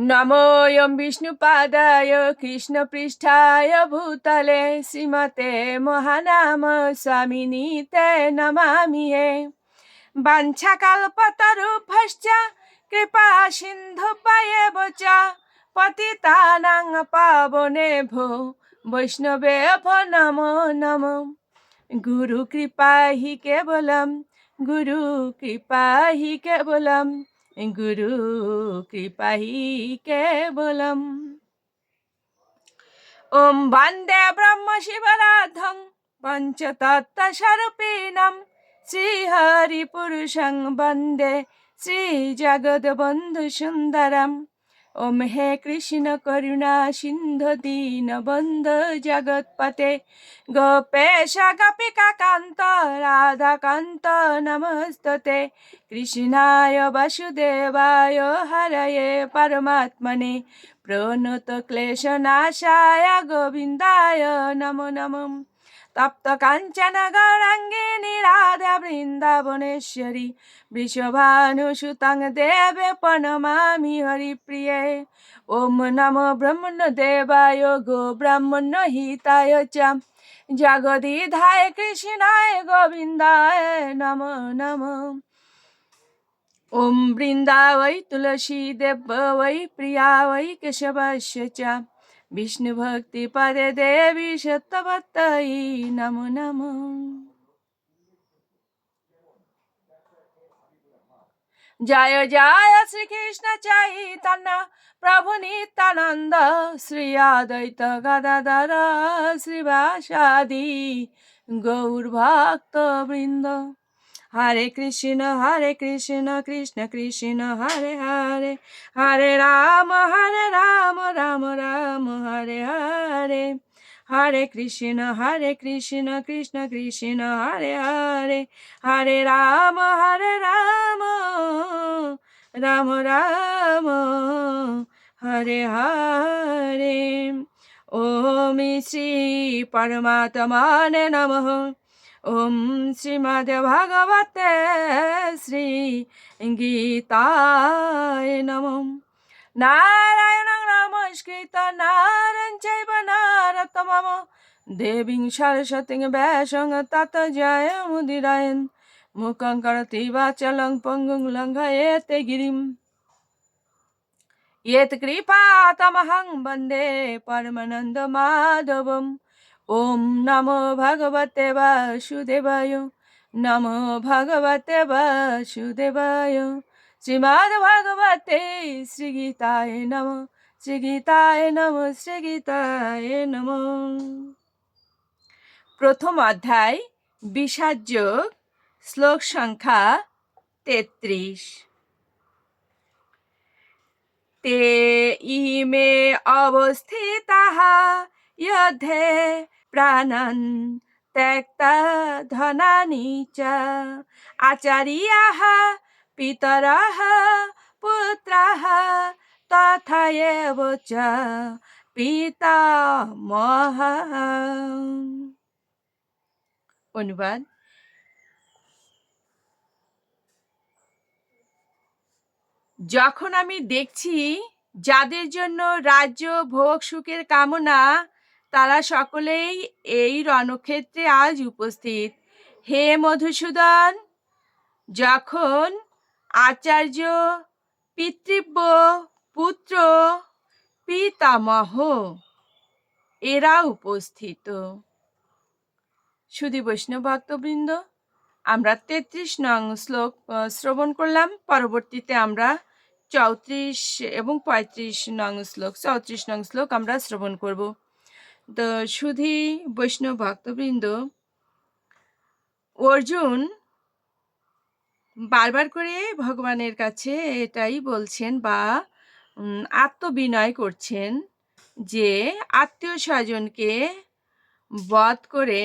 নমোয়ম বিষ্ণুপাদায় কৃষ্ণ পৃষ্ঠায় ভূতলে শ্রীমতে মহানাম স্বামিনীতে নমামি হে বাঞ্ছাকল্পতরুভশ্চ কৃপা সিন্ধু পায়ে বচ পতিতানাং পাবনে ভো বৈষ্ণবে নমো নম গুরু কৃপা হি কেবলম গুরু কৃপা হি কেবলম केवलं गुरुकृपा हि केवलम् ॐ वन्दे ब्रह्मशिवराधं पञ्चतत्त्वस्वरूपिणं श्रीहरिपुरुषं वन्दे श्रीजगद्बन्धुसुन्दरम् ওম হে কৃষ্ণ করুণা সিন্ধু দীন বন্ধ জগৎপতে গোপেশ গোপিকা কান্ত রাধাকান্ত নমস্ততে। কৃষ্ণায় বাসুদেবায় হরয়ে পরমাত্মনে। প্রণত ক্লেশনাশায় গোবিন্দায় নমো নমঃ। তপ্ত কাঞ্চন গৌরাঙ্গিনী রাধা বৃন্দাবনেশ্বরী বৃষভানুসুতাং দেবে প্রণমামি হরিপ্রিয়ে ওম নম ব্রহ্মণ দেবায় গো ব্রাহ্মণ হিতায় চ জগদিধায় কৃষ্ণায় গোবিন্দায় নম নম ॐ वृन्दा वै तुलसी देव वै प्रिया वै केशवस्य च বিষ্ণু ভক্তি পদে দেবী সত্যবত্তাই, নমো নমো। জয় জয় শ্রীকৃষ্ণ চৈতন্য প্রভু নিত্যানন্দ শ্রী অদ্বৈত গদাধর শ্রীবাসাদি গৌর ভক্ত বৃন্দ হরে কৃষ্ণ হরে কৃষ্ণ কৃষ্ণ কৃষ্ণ হরে হরে হরে রাম হরে রাম রাম রাম হরে হরে হরে কৃষ্ণ হরে কৃষ্ণ কৃষ্ণ কৃষ্ণ হরে হরে হরে রাম হরে রাম রাম রাম হরে হরে ওম শ্রী পরমাত্মনে নমঃ ওম শ্রীমদ ভগবতে শ্রী গীতায় নম। নারায়ণ নমস্কৃত, নারায়ণ চৈব নারতমম। দেবীং সরস্বতীং ব্যাসং তত জয় মুদিরায়ণ মুখং করতি বাচলং পঙ্গুং লঙ্ঘয়েতে গিরিম। यत् कृपातमहं वन्दे परमानन्द माधवम् ॐ नमो भगवते वासुदेवाय नमो भगवते वासुदेवाय শ্রীমদ্ভগবতে শ্রীগীতায় নম শ্রীগীতায় নম শ্রীগীতায় নম প্রথম অধ্যায় বিষাদ যোগ শ্লোক সংখ্যা তেত্রিশ ते इमे अवस्थिताः यधे প্রাণান ত্যক্ত ধনানি চ আচারিয়াহ পিতরহ পুত্রাহ তথায়েব চ পিতামহ অনুবাদ যখন আমি দেখছি যাদের জন্য রাজ্য ভোগ সুখের কামনা তারা সকলেই এই রণক্ষেত্রে আজ উপস্থিত। হে মধুসূদন, যখন আচার্য পিতৃব্য পুত্র পিতামহ, এরা উপস্থিত। সুধী বৈষ্ণব ভক্তবৃন্দ, আমরা তেত্রিশ নং শ্লোক শ্রবণ করলাম। পরবর্তীতে আমরা চৌত্রিশ এবং পঁয়ত্রিশ নং শ্লোক, চৌত্রিশ নং শ্লোক আমরা শ্রবণ করব। তো সুধী, বৈষ্ণব ভক্তবৃন্দ, অর্জুন বারবার করে ভগবানের কাছে এটাই বলছেন বা আত্মবিনয় করছেন যে আত্মীয় স্বজনকে বধ করে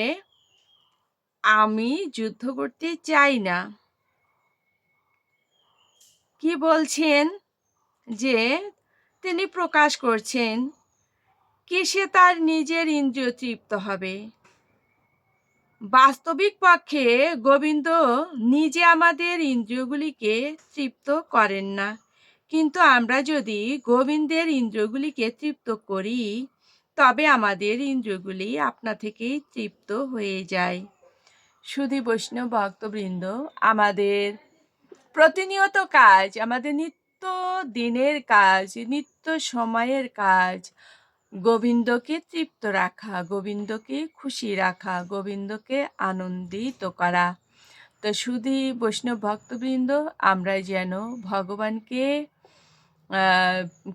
আমি যুদ্ধ করতে চাই না। কি বলছেন যে তিনি প্রকাশ করছেন কিসে তার নিজের ইন্দ্রিয় তৃপ্ত হবে? বাস্তবিক পক্ষে গোবিন্দ নিজে আমাদের ইন্দ্রিয়গুলিকে তৃপ্ত করেন না। কিন্তু আমরা যদি গোবিন্দের ইন্দ্রগুলিকে তৃপ্ত করি, তবে আমাদের ইন্দ্রগুলি আপনা থেকেই তৃপ্ত হয়ে যায়। সুধী বৈষ্ণব ভক্তবৃন্দ, আমাদের প্রতিনিয়ত কাজ, আমাদের নিত্য দিনের কাজ, নিত্য সময়ের কাজ গোবিন্দকে তৃপ্ত রাখা, গোবিন্দকে খুশি রাখা, গোবিন্দকে আনন্দিত করা। তো শুধু বৈষ্ণব ভক্তবৃন্দ আমরা যেন ভগবানকে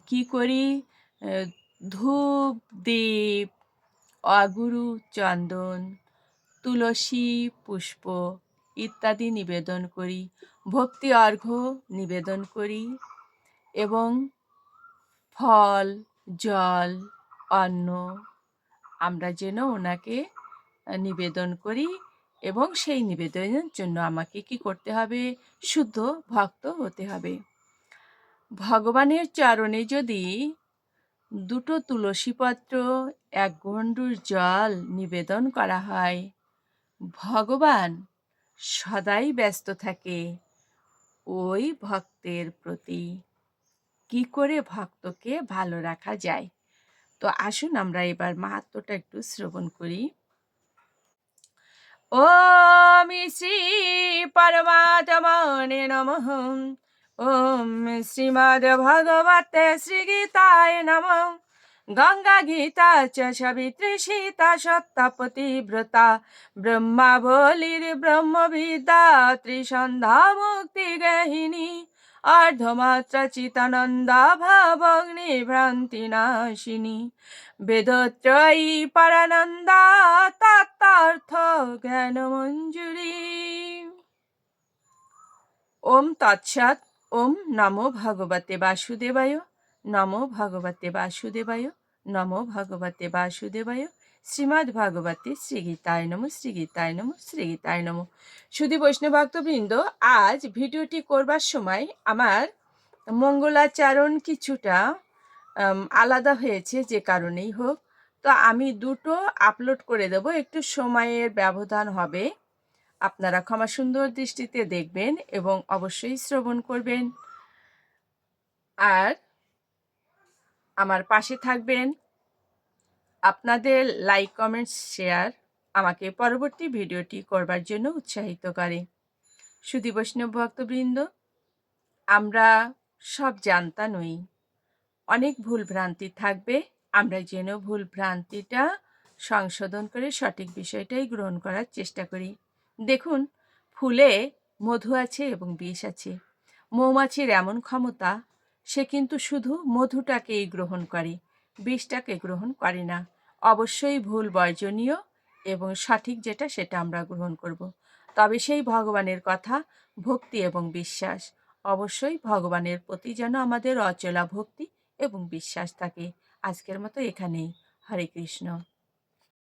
কি করি? ধূপ, দীপ, অগুরু চন্দন, তুলসী পুষ্প ইত্যাদি নিবেদন করি। ভক্তি অর্ঘ্য নিবেদন করি এবং ফল, জল অন্ন। আমরা যেন ওনাকে নিবেদন করি এবং সেই নিবেদনের জন্য আমাকে কি করতে হবে? শুদ্ধ ভক্ত হতে হবে। ভগবানের চরণে যদি দুটো তুলসী পত্র এক গণ্ডুর জল নিবেদন করা হয়, ভগবান সদাই ব্যস্ত থাকে ওই ভক্তের প্রতি। কি করে ভক্তকে ভালো রাখা যায়? তো আসুন আমরা এবার মাহাত্মটা একটু শ্রবণ করি। ওম শ্রী পরমাত্মনে নমঃ। ওম শ্রীমদ্ ভগবতে শ্রীগীতায় নমঃ। গঙ্গা গীতা চ সাবিত্রী সীতা সত্তাপতি ব্রতা অর্ধমাত্রা চিতানন্দা নাশিনী বেদত্রয়ী পরানন্দা তত্ত্বার্থ জ্ঞান মঞ্জুরি ওম তৎসৎ ওম নমো ভগবতে বাসুদেবায় নমো ভগবতে বাসুদেবায় নমো ভগবতে বাসুদেবায় শ্রীমদ্ ভাগবতে শ্রীগীতায় নম শ্রীগীতায় নম শ্রীগীতায় নম। সুধী বৈষ্ণব ভক্তবৃন্দ, আজ ভিডিওটি করবার সময় আমার মঙ্গলাচরণ কিছুটা আলাদা হয়েছে যে কারণেই হোক। তো আমি দুটো আপলোড করে দেব, একটু সময়ের ব্যবধান হবে। আপনারা ক্ষমা সুন্দর দৃষ্টিতে দেখবেন এবং অবশ্যই শ্রবণ করবেন। আর আমার পাশে থাকবেন আপনাদের লাইক কমেন্টস শেয়ার আমাকে পরবর্তী ভিডিওটি করবার জন্য উৎসাহিত করে। সুধী বৈষ্ণব ভক্তবৃন্দ, আমরা সব জানতা নই। অনেক ভুল ভ্রান্তি থাকবে, আমরা যেন ভুল ভ্রান্তিটা সংশোধন করে সঠিক বিষয়টাই গ্রহণ করার চেষ্টা করি। দেখুন, ফুলে মধু আছে এবং বিষ আছে। মৌমাছির এমন ক্ষমতা, সে কিন্তু শুধু মধুটাকেই গ্রহণ করে। বিষটাকে গ্রহণ করে না। অবশ্যই ভুল বর্জনীয় এবং সঠিক যেটা সেটা আমরা গ্রহণ করব। তবে সেই ভগবানের কথা, ভক্তি এবং বিশ্বাস। অবশ্যই ভগবানের প্রতি যেন আমাদের অচলা ভক্তি এবং বিশ্বাস থাকে। আজকের মতো এখানেই। হরে কৃষ্ণ।